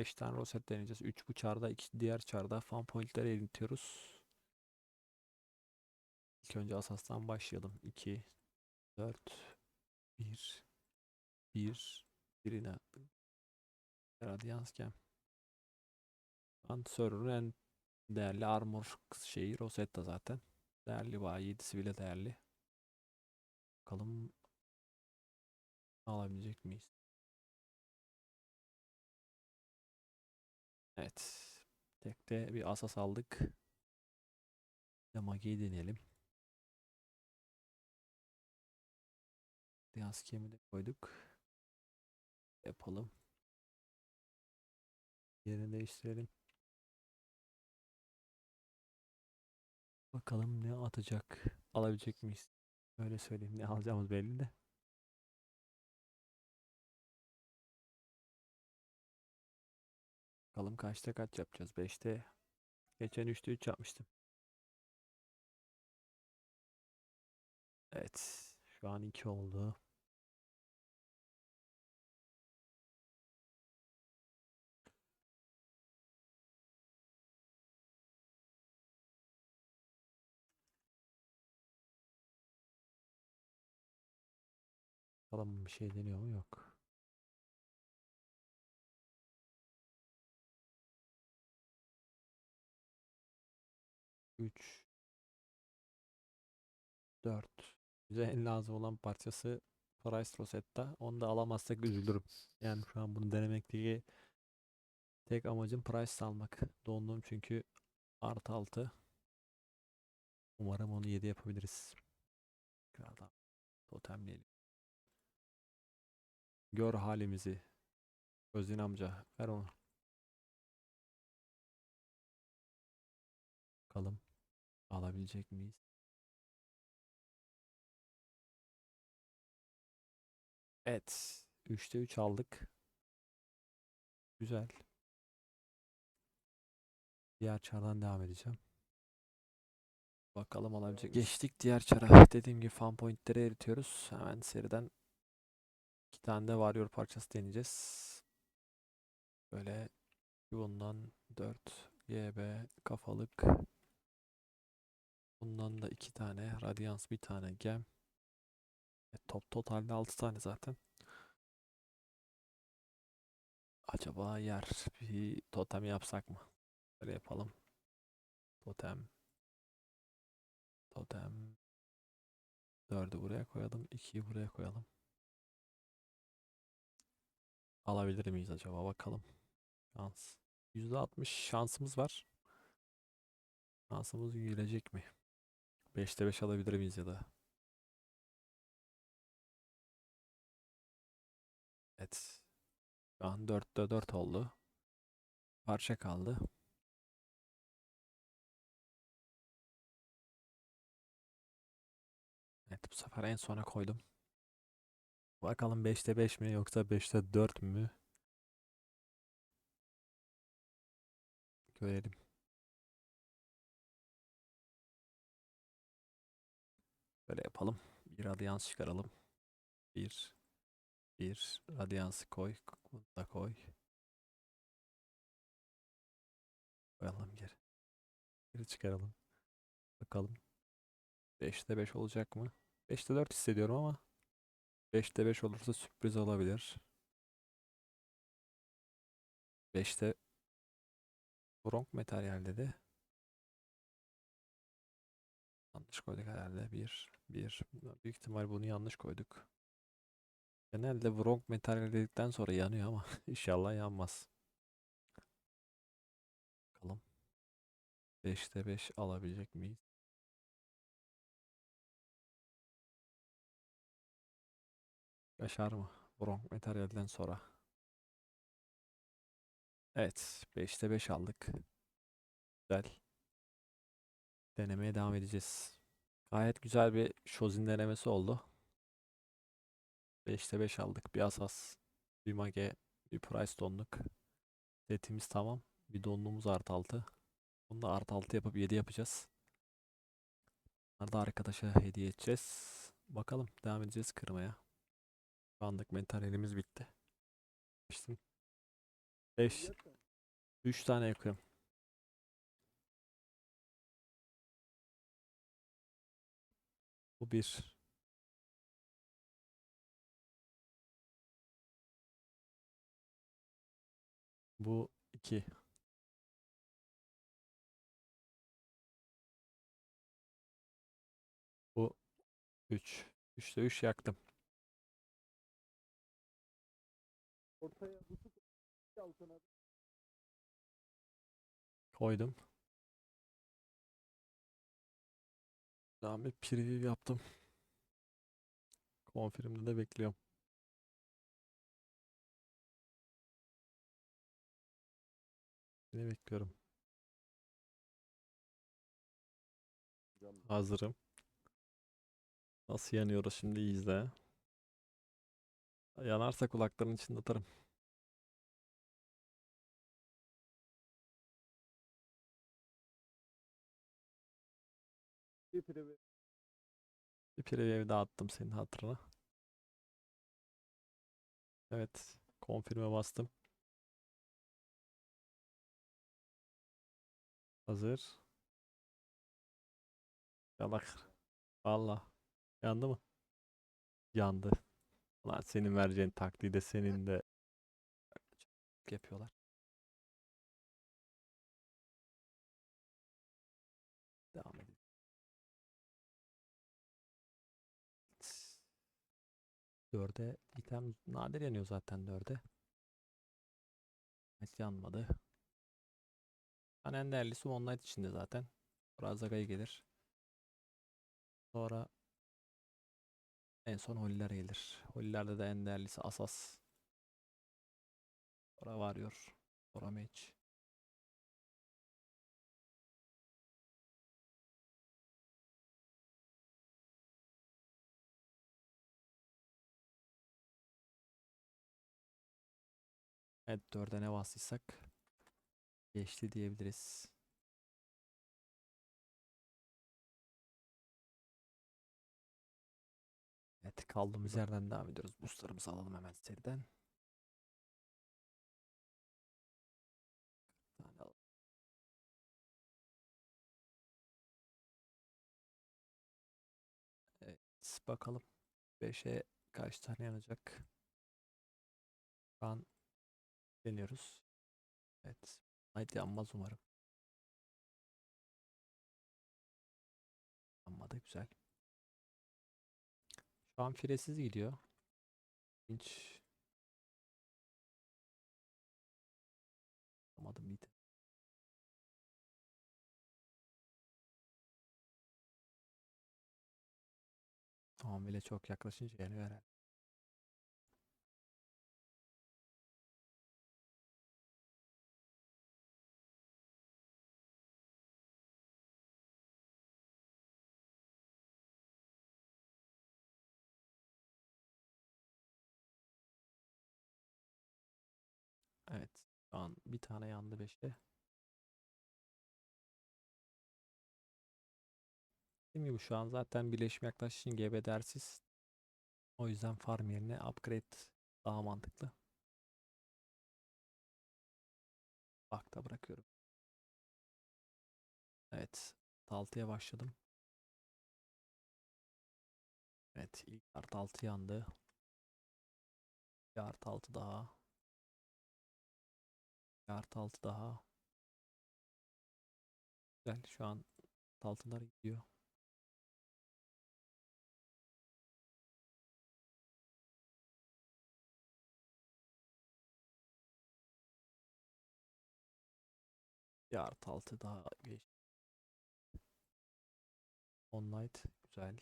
5 tane roset deneyeceğiz. 3 bu çarda, 2 diğer çarda fan pointleri eritiyoruz. İlk önce asastan başlayalım. 2 4 1 1 birine Radiance Gem. Şu an server'ın en değerli armor şeyi Rosetta zaten. Değerli bayağı 7'si bile değerli. Bakalım alabilecek miyiz? Evet. Tekte bir asas aldık. Bir Magi'yi deneyelim. Radiance Gem'i de koyduk. Yapalım. Yerini değiştirelim. Bakalım ne atacak. Alabilecek miyiz? Öyle söyleyeyim. Ne alacağımız belli de. Bakalım kaçta kaç yapacağız? 5'te. Geçen 3'te 3 yapmıştım. Evet. Şu an 2 oldu. Bakalım bir şey deniyor mu? Yok. Üç. Dört. Bize en lazım olan parçası Price Rosetta. Onu da alamazsak üzülürüm. Yani şu an bunu denemekteki tek amacım Price almak. Dondum çünkü artı altı. Umarım onu 7 yapabiliriz. Kraldan totemleyelim. Gör halimizi. Özün amca ver onu. Bakalım alabilecek miyiz? Evet. 3'te 3 aldık. Güzel. Diğer çardan devam edeceğim. Bakalım alabilecek. Geçtik diğer çara. Dediğim gibi fan pointleri eritiyoruz. Hemen seriden iki tane de varıyor parçası deneyeceğiz. Böyle bundan 4 YB kafalık. Bundan da iki tane Radiance bir tane gem. E, top totalde 6 tane zaten. Acaba yer bir totem yapsak mı? Böyle yapalım. Totem. Totem. 4'ü buraya koyalım. 2'yi buraya koyalım. Alabilir miyiz acaba? Bakalım. Şans. %60 şansımız var. Şansımız yürüyecek mi? 5'te 5 alabilir miyiz ya da? Evet. Şu an 4'te 4 oldu. Parça kaldı. Evet bu sefer en sona koydum. Bakalım 5'te 5 mi yoksa 5'te 4 mü? Görelim. Böyle yapalım. Bir radyans çıkaralım. Bir. Bir. Radyansı koy. Bunu da koy. Koyalım geri. Geri çıkaralım. Bakalım. 5'te 5 olacak mı? 5'te 4 hissediyorum ama 5'te 5 olursa sürpriz olabilir. 5'te bronk materyal dedi. Yanlış koyduk herhalde. 1 1 büyük ihtimal bunu yanlış koyduk. Genelde bronk materyal dedikten sonra yanıyor ama inşallah yanmaz. Bakalım. 5'te 5 alabilecek miyiz? Yaşar mı? Bronk materyalden sonra. Evet. 5'te 5 aldık. Güzel. Denemeye devam edeceğiz. Gayet güzel bir Shozin denemesi oldu. 5'te 5 aldık. Bir asas, bir mage, bir price donluk. Setimiz tamam. Bir donluğumuz artı 6. Bunu da artı 6 yapıp 7 yapacağız. Bunları da arkadaşa hediye edeceğiz. Bakalım devam edeceğiz kırmaya. Şu anlık mentalelimiz bitti. İşte 5 3 tane yakıyorum. Bu bir. Bu iki. Bu üç. Üçte üç yaktım. Ortaya Koydum. Daha bir preview yaptım. Confirm'de de bekliyorum. Ne bekliyorum? Hazırım. Nasıl yanıyoruz şimdi izle. Yanarsa kulaklarının içinde atarım. Bir privi. Bir preview daha attım senin hatırına. Evet. Confirm'e bastım. Hazır. Yalak. Allah. Yandı mı? Yandı. Lan senin vereceğin taktiği de senin de yapıyorlar. 4'e item nadir yanıyor zaten 4'e. Evet yanmadı. Ben en değerlisi Moonlight içinde zaten. Sonra Azaga'ya gelir. Sonra en son Holliler gelir. Hollilerde de en değerlisi Asas. Sonra varıyor. Sonra Mage. Evet dörde ne bastıysak geçti diyebiliriz. Evet kaldığımız yerden devam ediyoruz. Boostlarımızı alalım hemen seriden. Evet bakalım. 5'e kaç tane yanacak? Şu an deniyoruz. Evet. Haydi yanmaz umarım. Yanmadı güzel. Şu an firesiz gidiyor. Hiç Yapamadım bir de. Hamile çok yaklaşınca yanıyor herhalde. Şu an bir tane yandı 5'te. Dediğim gibi şu an zaten birleşim yaklaşık için GB dersiz. O yüzden farm yerine upgrade daha mantıklı. Bakta bırakıyorum. Evet. 6'ya başladım. Evet. ilk artı 6 yandı. Bir artı 6 daha. Artı 6 daha. Güzel. Şu an altılar gidiyor. Bir artı 6 daha geç. Online güzel.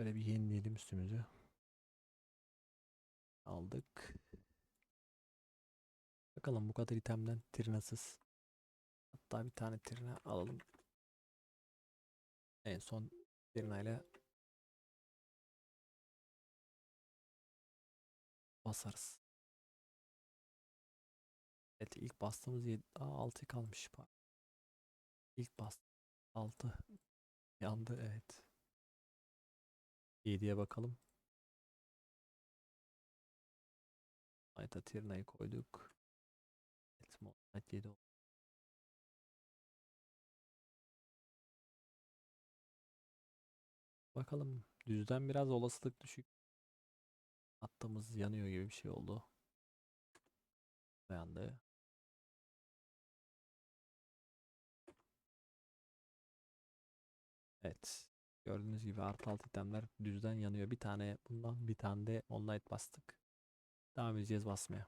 Böyle bir yenileyelim üstümüzü. Aldık. Bakalım bu kadar itemden trinasız. Hatta bir tane trina alalım. En son trina ile basarız. Evet ilk bastığımız 7, Aa, 6 kalmış. İlk bas 6 yandı evet. 7'ye bakalım. Ayta Tirna'yı koyduk. Evet, Moonlight 7 oldu. Bakalım düzden biraz olasılık düşük. Attığımız yanıyor gibi bir şey oldu. Dayandı. Evet. Gördüğünüz gibi artı alt itemler düzden yanıyor. Bir tane bundan bir tane de online bastık. Devam edeceğiz basmaya.